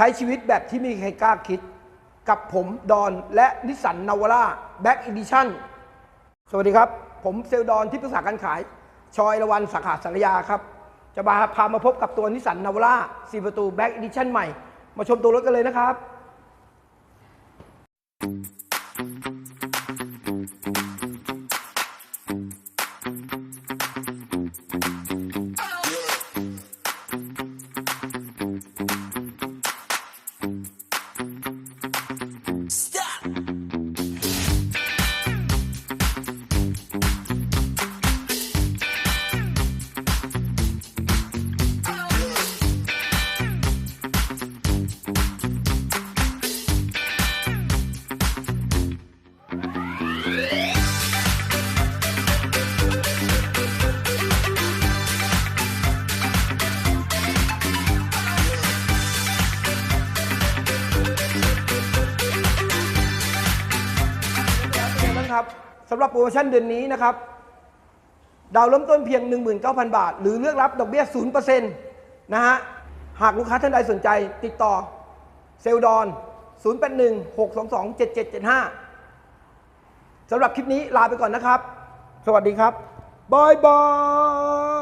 ช้ชีวิตแบบที่ไมมีใครกล้าคิด กับผมดอนและนิสสันนาวาร่าแบ็กอีดิชั่นสวัสดีครับ ผมเซลดอนที่ปรึกษาการขาย ชอยละวันสาขาสารยาครับ จะมาพามาพบกับตัวนิสสันนาวาร่า4ประตูแบ็กอีดิชั่นใหม่ มาชมตัวรถกันเลยนะครับ นไงบ้างครับสำหรับโปรโมชั่นเดือนนี้นะครับ ดาวเริ่มต้นเพียง 19,000 บาท หรือเลือกรับดอกเบี้ย 0%นะฮะ หากลูกค้าท่านใดสนใจติดต่อเซลลดอน 081 622 7775สำหรับคลิปนี้ลาไปก่อนนะครับ สวัสดีครับบายบาย